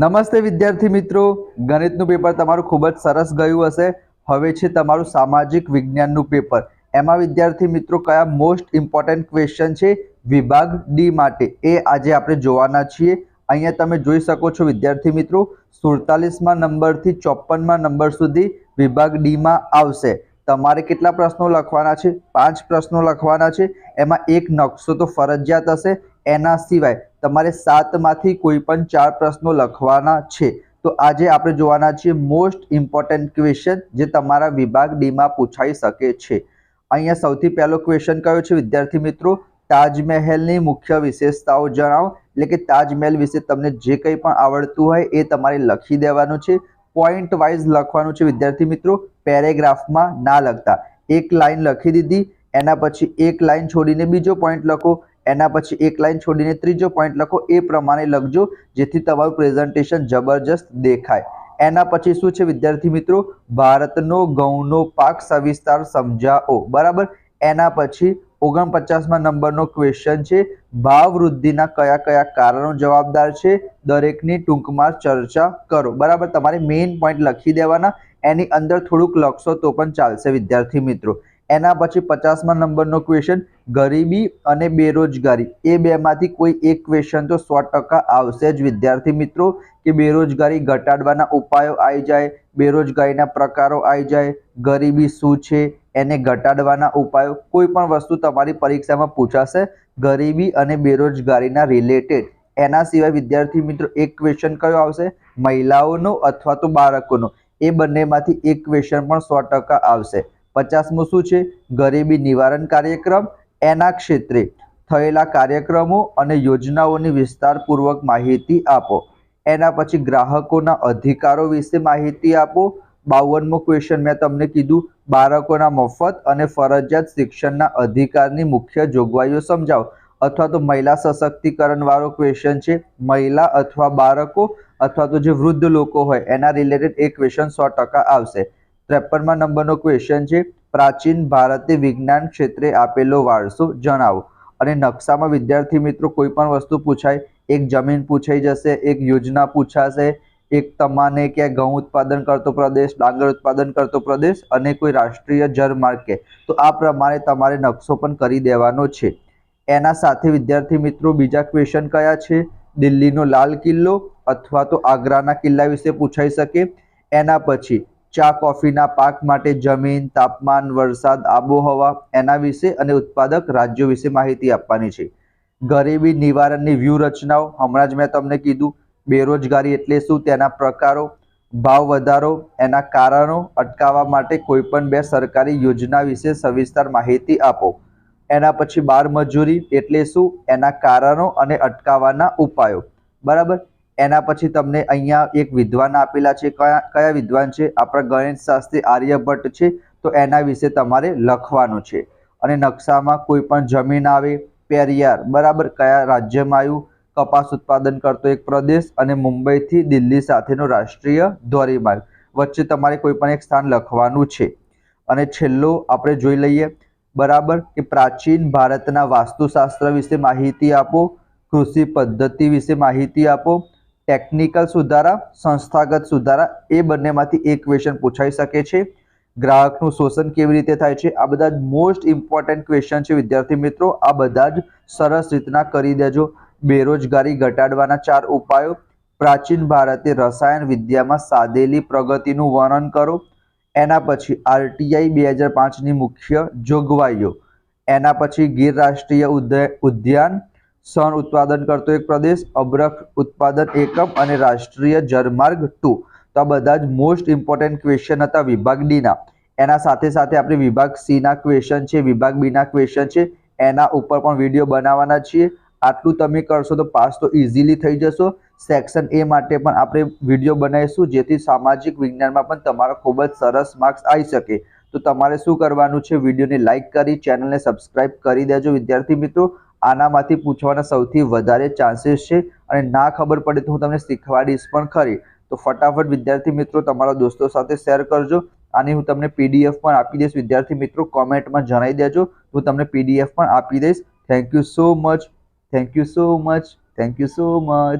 નમસ્તે વિદ્યાર્થી મિત્રો. ગણિતનું પેપર તમારું ખૂબ જ સરસ ગયું હશે. હવે છે તમારું સામાજિક વિજ્ઞાનનું પેપર. એમાં વિદ્યાર્થી મિત્રો કયા મોસ્ટ ઇમ્પોર્ટન્ટ ક્વેશ્ચન છે? વિભાગ ડી માટે. એ આજે આપણે જોવાના છીએ. અહીંયા તમે જોઈ શકો છો વિદ્યાર્થી મિત્રો, સુડતાલીસમાં નંબરથી ચોપનમાં નંબર સુધી વિભાગ ડીમાં આવશે. તમારે કેટલા પ્રશ્નો લખવાના છે? પાંચ પ્રશ્નો લખવાના છે. એમાં એક નકશો તો ફરજિયાત હશે. એના સિવાય તમારે સાતમાંથી કોઈ પણ ચાર પ્રશ્નો લખવાના છે. તો આજે આપણે જોવાના છીએ મોસ્ટ ઇમ્પોર્ટન્ટ ક્વેશ્ચન જે તમારા વિભાગ ડીમાં પૂછાઈ શકે છે. અહીંયા સૌથી પહેલો ક્વેશ્ચન કયો છે વિદ્યાર્થી મિત્રો? તાજમહેલની મુખ્ય વિશેષતાઓ જણાવો. એટલે કે તાજમહેલ વિશે તમને જે કંઈ પણ આવડતું હોય એ તમારે લખી દેવાનું છે. પોઈન્ટ વાઇઝ લખવાનું છે વિદ્યાર્થી મિત્રો. પેરેગ્રાફમાં ના લખતા. એક લાઈન લખી દીધી. એના પછી એક લાઈન છોડીને બીજો પોઈન્ટ લખો. એના પછી એક લાઈન છોડીને ત્રીજો પોઈન્ટ લખો. એ પ્રમાણે લખજો, જેથી તમારું પ્રેઝન્ટેશન જબરજસ્ત દેખાય. એના પછી શું છે વિદ્યાર્થી મિત્રો? ભારતનો ઘઉંનો પાક સવિસ્તાર સમજાવો. બરાબર? એના પછી ઓગણપચાસમાં નંબરનો ક્વેશ્ચન છે, ભાવ વૃદ્ધિના કયા કયા કારણો જવાબદાર છે? દરેકની ટૂંકમાં ચર્ચા કરો. બરાબર? તમારે મેઇન પોઈન્ટ લખી દેવાના. એની અંદર થોડુંક લખશો તો પણ ચાલશે વિદ્યાર્થી મિત્રો. એના પછી પચાસમાં નંબરનો ક્વેશ્ચન ગરીબી અને બેરોજગારી. એ બેમાંથી કોઈ એક ક્વેશ્ચન તો સો ટકા આવશે જ. વિદ્યાર્થી મિત્રો, કે બેરોજગારી ઘટાડવાના ઉપાયો આવી જાય, બેરોજગારીના પ્રકારો આવી જાય, ગરીબી શું છે, એને ઘટાડવાના ઉપાયો, કોઈ પણ વસ્તુ તમારી પરીક્ષામાં પૂછાશે. ગરીબી અને બેરોજગારીના રિલેટેડ એના સિવાય વિદ્યાર્થી મિત્રો, એક ક્વેશ્ચન કયો આવશે? મહિલાઓનો અથવા તો બાળકોનો. એ બંનેમાંથી એક ક્વેશ્ચન પણ સો ટકા આવશે. પચાસમું શું છે? ગરીબી નિવારણ કાર્યક્રમ. એના ક્ષેત્રે થયેલા કાર્યક્રમો અને યોજનાઓની વિસ્તારપૂર્વક માહિતી આપો. એના પછી ગ્રાહકોના અધિકારો વિશે માહિતી આપો. બાવનમો ક્વેશ્ચન મેં તમને કીધું. બાળકોના મફત અને ફરજિયાત શિક્ષણના અધિકારની મુખ્ય જોગવાઈઓ સમજાવો. અથવા તો મહિલા સશક્તિકરણ વાળો ક્વેશ્ચન છે. મહિલા અથવા બાળકો અથવા તો જે વૃદ્ધ લોકો હોય, એના રિલેટેડ એ ક્વેશ્ચન સો ટકા આવશે. ત્રેપનમાં નંબરનો ક્વેશ્ચન છે, પ્રાચીન ભારતે વિજ્ઞાન ક્ષેત્રે આપેલો વારસો જણાવો. અને નકશામાં વિદ્યાર્થી મિત્રો કોઈ પણ વસ્તુ પૂછાય, એક જમીન પૂછાઈ જશે, એક યોજના પૂછાશે, એક તમાને ક્યાંય ઘઉં ઉત્પાદન કરતો પ્રદેશ, ડાંગર ઉત્પાદન કરતો પ્રદેશ અને કોઈ રાષ્ટ્રીય જળમાર્ગ કે, તો આ પ્રમાણે તમારે નકશો પણ કરી દેવાનો છે. એના સાથે વિદ્યાર્થી મિત્રો બીજા ક્વેશ્ચન કયા છે? દિલ્હીનો લાલ કિલ્લો અથવા તો આગ્રાના કિલ્લા વિશે પૂછાઈ શકે. એના પછી ચા કોફીના પાક માટે જમીન, તાપમાન, વરસાદ, આબોહવા એના વિશે અને ઉત્પાદક રાજ્યો વિશે માહિતી આપવાની છે. ગરીબી નિવારણની વ્યૂહરચનાઓ, હમણાં જ મેં તમને કીધું, બેરોજગારી એટલે શું, તેના પ્રકારો, ભાવ વધારો, એના કારણો અટકાવવા માટે કોઈપણ બે સરકારી યોજના વિશે સવિસ્તાર માહિતી આપો. એના પછી બાળ મજૂરી એટલે શું, એના કારણો અને અટકાવવાના ઉપાયો. બરાબર? એના પછી તમને અહીંયા એક વિદ્વાન આપેલા છે. કયા કયા વિદ્વાન છે? આપણા ગણિત શાસ્ત્રી આર્યભટ્ટ છે. તો એના વિશે તમારે લખવાનું છે. અને નકશામાં કોઈ પણ જમીન આવે, પેરિયાર, બરાબર, કયા રાજ્યમાં આવ્યું? કપાસ ઉત્પાદન કરતો એક પ્રદેશ અને મુંબઈથી દિલ્હી સાથેનો રાષ્ટ્રીય ધોરીમાર્ગ. વચ્ચે તમારે કોઈ પણ એક સ્થાન લખવાનું છે. અને છેલ્લો આપણે જોઈ લઈએ. બરાબર? કે પ્રાચીન ભારતના વાસ્તુશાસ્ત્ર વિશે માહિતી આપો. કૃષિ પદ્ધતિ વિશે માહિતી આપો. ટેકનિકલ સુધારા, સંસ્થાગત સુધારા, એ બંનેમાંથી એક ક્વેશ્ચન પૂછાઈ શકે છે. ગ્રાહકનું શોષણ કેવી રીતે થાય છે? આ બધા જ મોસ્ટ ઇમ્પોર્ટન્ટ ક્વેશ્ચન છે, વિદ્યાર્થી મિત્રો. આ બધા જ સરસ રીતના કરી દેજો. બેરોજગારી ઘટાડવાના ચાર ઉપાયો. પ્રાચીન ભારતે રસાયણ વિદ્યામાં સાધેલી પ્રગતિનું વર્ણન કરો. એના પછી આરટીઆઈ બે હજાર પાંચની મુખ્ય જોગવાઈઓ. એના પછી ગીર રાષ્ટ્રીય ઉદ્યાન. સન ઉત્પાદન કરતો એક પ્રદેશ અબ્રક ઉત્પાદન એકમ અને રાષ્ટ્રીય જળમાર્ગ ટુ. તો આ બધા જ મોસ્ટ ઇમ્પોર્ટન્ટ ક્વેશ્ચન હતા વિભાગ ડીના એના સાથે સાથે આપણે વિભાગ સીના ક્વેશ્ચન છે, વિભાગ બીના ક્વેશ્ચન છે, એના ઉપર પણ વીડિયો બનાવવાના છીએ. આટલું તમે કરશો તો પાસ તો ઇઝીલી થઈ જશો. સેક્શન એ માટે પણ આપણે વીડિયો બનાવીશું, જેથી સામાજિક વિજ્ઞાનમાં પણ તમારો ખૂબ જ સરસ માર્ક્સ આવી શકે. તો તમારે શું કરવાનું છે? વિડીયોને લાઇક કરી ચેનલને સબસ્ક્રાઇબ કરી દેજો, વિદ્યાર્થી મિત્રો. આનામાંથી પૂછવાના સૌથી વધારે ચાન્સીસ છે અને ના ખબર પડે તો હું તમને શીખવાડીશ પણ ખરી. તો ફટાફટ વિદ્યાર્થી મિત્રો, તમારા દોસ્તો સાથે શેર કરજો. આની હું તમને પીડીએફ પણ આપી દઈશ. વિદ્યાર્થી મિત્રો, કોમેન્ટમાં જણાવી દેજો. હું તમને પીડીએફ પણ આપી દઈશ. Thank you so much thank you so much thank you so much